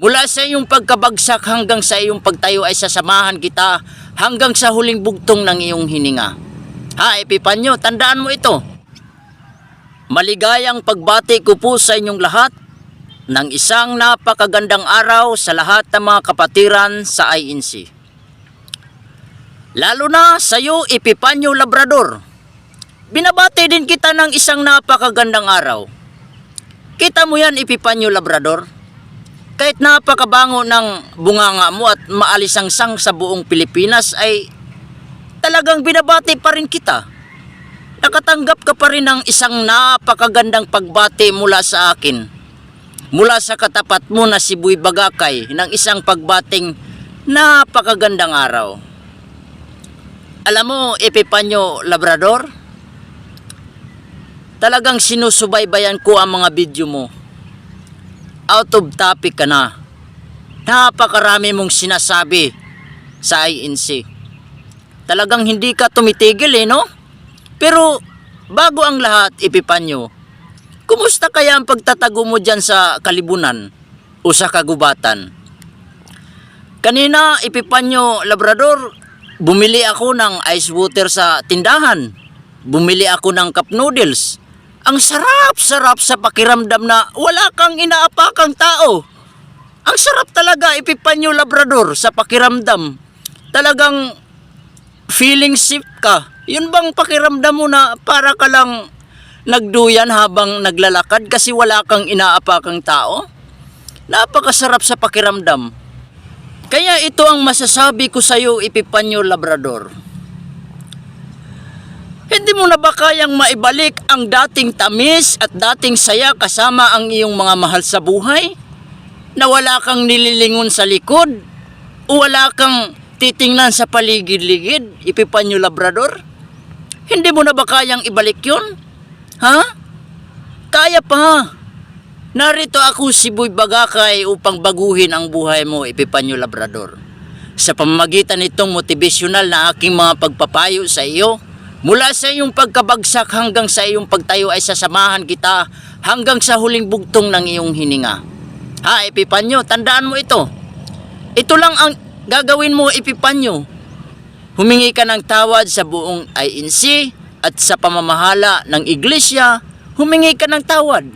Mula sa iyong pagkabagsak hanggang sa iyong pagtayo ay sasamahan kita hanggang sa huling bugtong ng iyong hininga. Ha, Epipanyo, tandaan mo ito. Maligayang pagbati ko po sa inyong lahat ng isang napakagandang araw sa lahat ng mga kapatiran sa INC. Lalo na sa iyo, Epipanyo Labrador. Binabati din kita ng isang napakagandang araw. Kita mo yan, Epipanyo Labrador? Kahit napakabango ng bunganga mo at maalis ang sang sa buong Pilipinas ay talagang binabati pa rin kita. Nakatanggap ka pa rin ng isang napakagandang pagbati mula sa akin. Mula sa katapat mo na si Buy Bagakay ng isang pagbating napakagandang araw. Alam mo, Epipanyo Labrador, talagang sinusubaybayan ko ang mga video mo out of topic ka na. Napakarami mong sinasabi sa INC. Talagang hindi ka tumitigil eh, no? Pero bago ang lahat, Epipanyo, kumusta kaya ang pagtatago mo dyan sa kalibunan o sa kagubatan? Kanina, Epipanyo Labrador, bumili ako ng ice water sa tindahan. Bumili ako ng cup noodles. Ang sarap-sarap sa pakiramdam na wala kang inaapakang tao. Ang sarap talaga, Epipanyo Labrador, sa pakiramdam. Talagang feeling safe ka. Yun bang pakiramdam mo na para ka lang nagduyan habang naglalakad kasi wala kang inaapakang tao? Napakasarap sa pakiramdam. Kaya ito ang masasabi ko sa iyo, Epipanyo Labrador. Hindi mo na ba kayang maibalik ang dating tamis at dating saya kasama ang iyong mga mahal sa buhay? Na wala kang nililingon sa likod? O wala kang titingnan sa paligid-ligid, Epipanyo Labrador? Hindi mo na ba kayang ibalik yun? Ha? Kaya pa. Narito ako si Boy Bagakay upang baguhin ang buhay mo, Epipanyo Labrador. Sa pamamagitan nitong motivasyonal na aking mga pagpapayo sa iyo, mula sa iyong pagkabagsak hanggang sa iyong pagtayo ay sasamahan kita hanggang sa huling bugtong ng iyong hininga. Ha, Epipanyo, tandaan mo ito. Ito lang ang gagawin mo, Epipanyo. Humingi ka ng tawad sa buong INC at sa pamamahala ng iglesia, humingi ka ng tawad.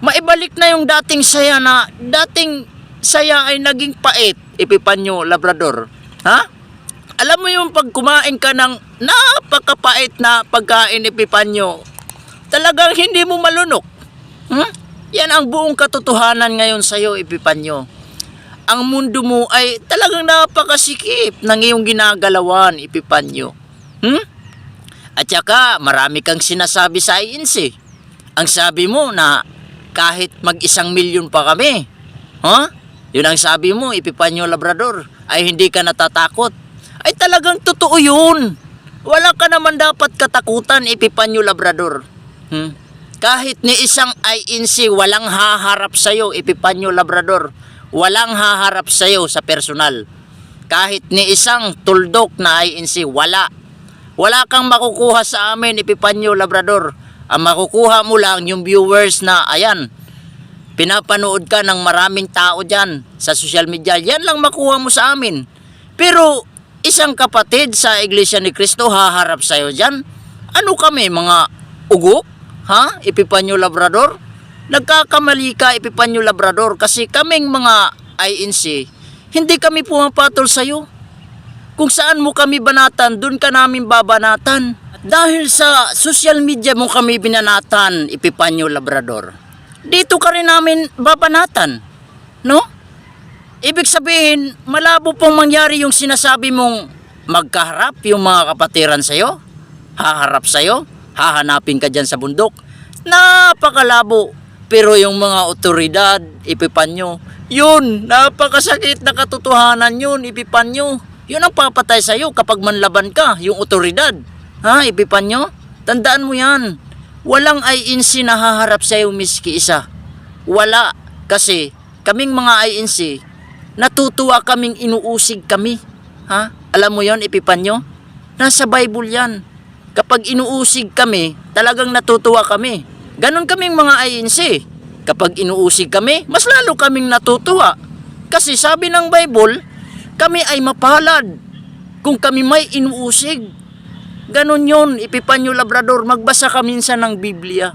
Maibalik na yung dating saya na dating saya ay naging pait, Epipanyo Labrador. Ha? Alam mo yung pag kumain ka ng napakapait na pagkain, Epipanyo, talagang hindi mo malunok. Hmm? Yan ang buong katotohanan ngayon sa iyo, Epipanyo. Ang mundo mo ay talagang napakasikip ng iyong ginagalawan, Epipanyo. Hmm? At saka, marami kang sinasabi sa INC. Ang sabi mo na kahit mag-isang milyon pa kami, ha? Yun ang sabi mo, Epipanyo Labrador, ay hindi ka natatakot. Ay talagang totoo yun. Wala ka naman dapat katakutan, Epipanyo Labrador. Hmm? Kahit ni isang INC, walang haharap sa'yo, Epipanyo Labrador. Walang haharap sa'yo sa personal. Kahit ni isang tuldok na INC, wala. Wala kang makukuha sa amin, Epipanyo Labrador. Ang makukuha mo lang yung viewers na, ayan, pinapanood ka ng maraming tao dyan sa social media. Yan lang makuha mo sa amin. Pero, isang kapatid sa Iglesia ni Cristo haharap sa'yo dyan. Ano kami, mga ugok? Ha? Epipanyo Labrador? Nagkakamali ka, Epipanyo Labrador, kasi kaming mga INC, hindi kami pumapatol sa'yo. Kung saan mo kami banatan, dun ka namin babanatan. At dahil sa social media mo kami binanatan, Epipanyo Labrador, dito ka rin namin babanatan. No? Ibig sabihin, malabo pong mangyari yung sinasabi mong magkaharap yung mga kapatiran sa'yo, haharap sa'yo, hahanapin ka dyan sa bundok. Napakalabo. Pero yung mga otoridad, Epipanyo, yun, napakasakit na katotohanan yun, Epipanyo. Yun ang papatay sa'yo kapag manlaban ka, yung otoridad. Ha, Epipanyo? Tandaan mo yan. Walang INC na haharap sa'yo miski isa. Wala. Kasi kaming mga INC, natutuwa kaming inuusig kami. Ha? Alam mo yon Epipanyo? Nasa Bible yan. Kapag inuusig kami, talagang natutuwa kami. Ganon kaming mga INC. Kapag inuusig kami, mas lalo kaming natutuwa. Kasi sabi ng Bible, kami ay mapalad kung kami may inuusig. Ganon yon, Epipanyo Labrador, magbasa ka minsan ng Biblia.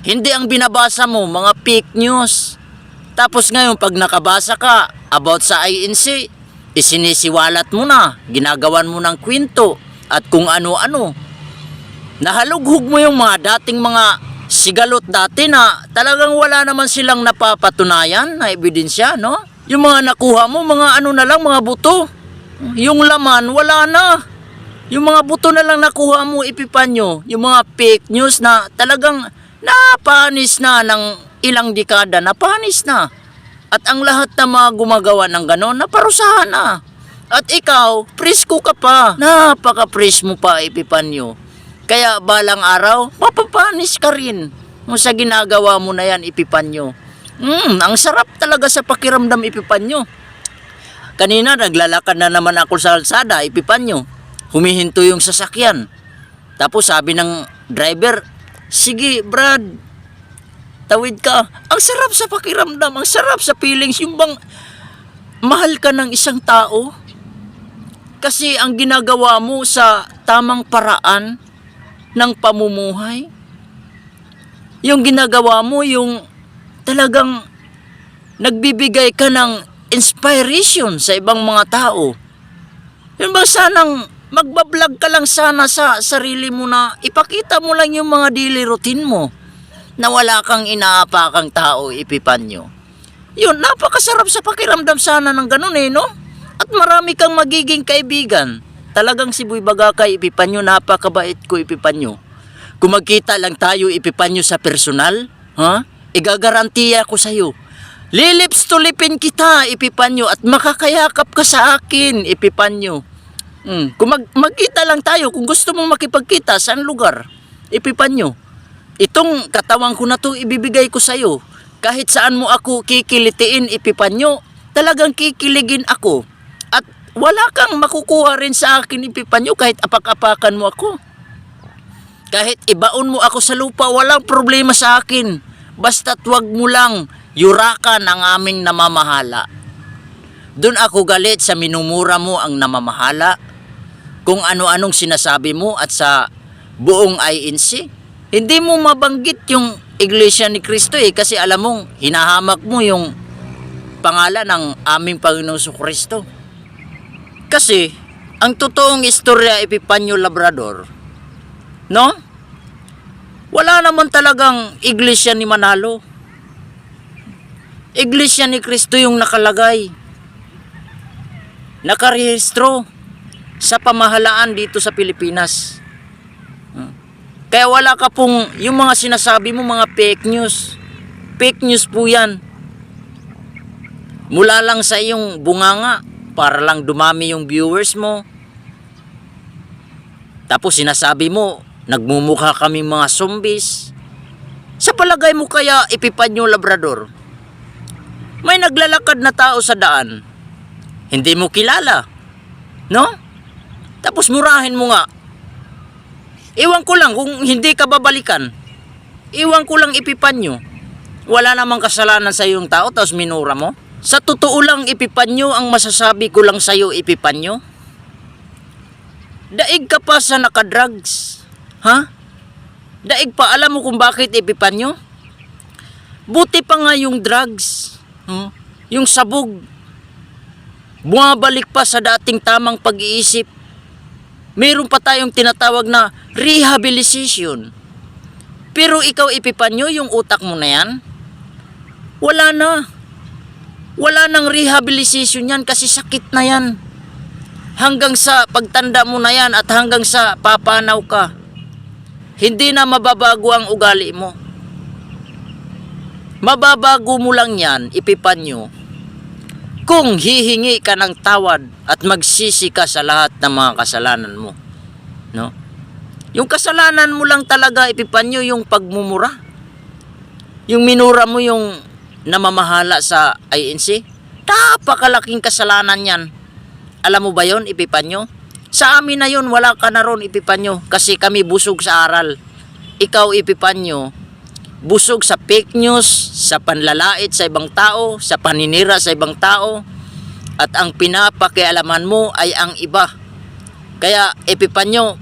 Hindi ang binabasa mo, mga fake news. Tapos ngayon, pag nakabasa ka about sa INC, isinisiwalat mo na, ginagawan mo ng kwento, at kung ano-ano. Nahalughog mo yung mga dating mga sigalot dati na talagang wala naman silang napapatunayan na ebidensya, no? Yung mga nakuha mo, mga ano na lang, mga buto. Yung laman, wala na. Yung mga buto na lang nakuha mo, ipipanyo. Yung mga fake news na talagang napanis na ng ilang dekada, napanis na. At ang lahat na mga gumagawa ng ganon, naparusahan na. At ikaw, presko ka pa. Napaka-pres mo pa, ipipanyo. Kaya balang araw, mapapanis ka rin. Sa ginagawa mo na yan, ipipanyo. Hmm, ang sarap talaga sa pakiramdam, ipipanyo. Kanina, naglalakad na naman ako sa kalsada, ipipanyo. Humihinto yung sasakyan. Tapos sabi ng driver, Sige, Brad, tawid ka. Ang sarap sa pakiramdam, ang sarap sa feelings. Yung bang mahal ka ng isang tao. Kasi ang ginagawa mo sa tamang paraan ng pamumuhay, yung ginagawa mo, yung talagang nagbibigay ka ng inspiration sa ibang mga tao. Yun ba sanang magbablog ka lang sana sa sarili mo na ipakita mo lang yung mga daily routine mo na wala kang inaapakang tao ipipan nyo. Yun, napakasarap sa pakiramdam sana ng ganun eh, no? At marami kang magiging kaibigan. Talagang si Buy Bagakay ipipan nyo, napakabait ko ipipan nyo. Kung magkita lang tayo ipipan nyo sa personal, ha? Igagarantiya ko sa'yo. Lilips tulipin kita, ipipan nyo, at makakayakap ka sa akin, ipipan nyo. Hmm. Kung mag- magkita lang tayo, kung gusto mong makipagkita, saan lugar? Ipipan nyo. Itong katawan ko na to, ibibigay ko sa'yo. Kahit saan mo ako kikilitiin, ipipan nyo, talagang kikiligin ako. At wala kang makukuha rin sa akin, ipipan nyo, kahit apak-apakan mo ako. Kahit ibaon mo ako sa lupa, walang problema sa akin. Basta't wag mo lang yurakan ang aming namamahala. Doon ako galit sa minumura mo ang namamahala, kung ano-anong sinasabi mo at sa buong INC. Hindi mo mabanggit yung Iglesia ni Cristo eh kasi alam mong hinahamak mo yung pangalan ng aming Panginoong Su Kristo. Kasi ang totoong istorya Epipanyo Labrador, no? Wala naman talagang Iglesia ni Manalo. Iglesia ni Cristo yung nakalagay nakarehistro sa pamahalaan dito sa Pilipinas. Kaya wala ka pong, yung mga sinasabi mo, mga fake news. Fake news po yan. Mula lang sa iyong bunganga, para lang dumami yung viewers mo. Tapos sinasabi mo, nagmumukha kami mga zombies. Sa palagay mo kaya ipipan yung labrador? May naglalakad na tao sa daan hindi mo kilala. No? Tapos murahin mo nga. Iwan ko lang kung hindi ka babalikan. Iwan ko lang ipipan nyo. Wala namang kasalanan sa iyong tao tapos minura mo. Sa totoo lang ipipan nyo ang masasabi ko lang sa iyo ipipan nyo. Daig ka pa sa nakadrugs. Ha? Daig pa alam mo kung bakit ipipan nyo? Buti pa nga yung drugs. Hmm? Yung sabog bumabalik pa sa dating tamang pag-iisip. Meron pa tayong tinatawag na rehabilitation. Pero ikaw ipipanyo yung utak mo na yan? Wala na. Wala nang rehabilitation yan kasi sakit na yan. Hanggang sa pagtanda mo na yan at hanggang sa papanaw ka. Hindi na mababago ang ugali mo. Mababago mo lang yan, ipipanyo, kung hihingi ka ng tawad at magsisi ka sa lahat ng mga kasalanan mo. No? Yung kasalanan mo lang talaga ipipanyo yung pagmumura. Yung minura mo yung namamahala sa INC. Napakalaking kasalanan yan. Alam mo ba yon ipipanyo? Sa amin na yon wala ka na ron ipipanyo kasi kami busog sa aral. Ikaw ipipanyo, busog sa fake news, sa panlalait sa ibang tao, sa paninira sa ibang tao, at ang pinapakialaman mo ay ang iba. Kaya, Epipanyo,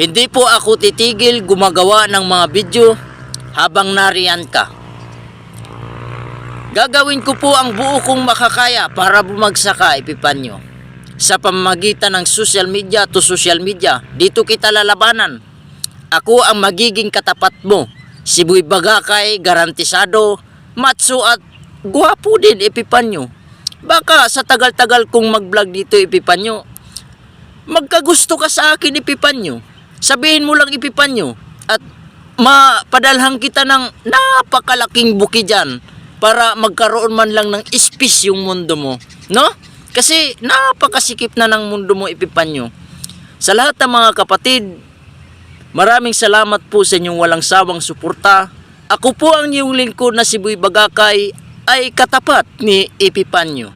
hindi po ako titigil gumagawa ng mga video habang nariyan ka. Gagawin ko po ang buo kong makakaya para bumagsak ka, Epipanyo. Sa pamamagitan ng social media to social media, dito kita lalabanan. Ako ang magiging katapat mo. Si Buy Bagakay, garantisado, matso at guwapo din, Epipanyo. Baka sa tagal-tagal kong mag-vlog dito, Epipanyo, magkagusto ka sa akin, Epipanyo. Sabihin mo lang, Epipanyo, at mapadalhan kita ng napakalaking buki dyan para magkaroon man lang ng space yung mundo mo. No? Kasi napakasikip na ng mundo mo, Epipanyo. Sa lahat ng mga kapatid, maraming salamat po sa inyong walang sawang suporta. Ako po ang iyong lingkod na si Buy Bagakay ay katapat ni Epipanyo.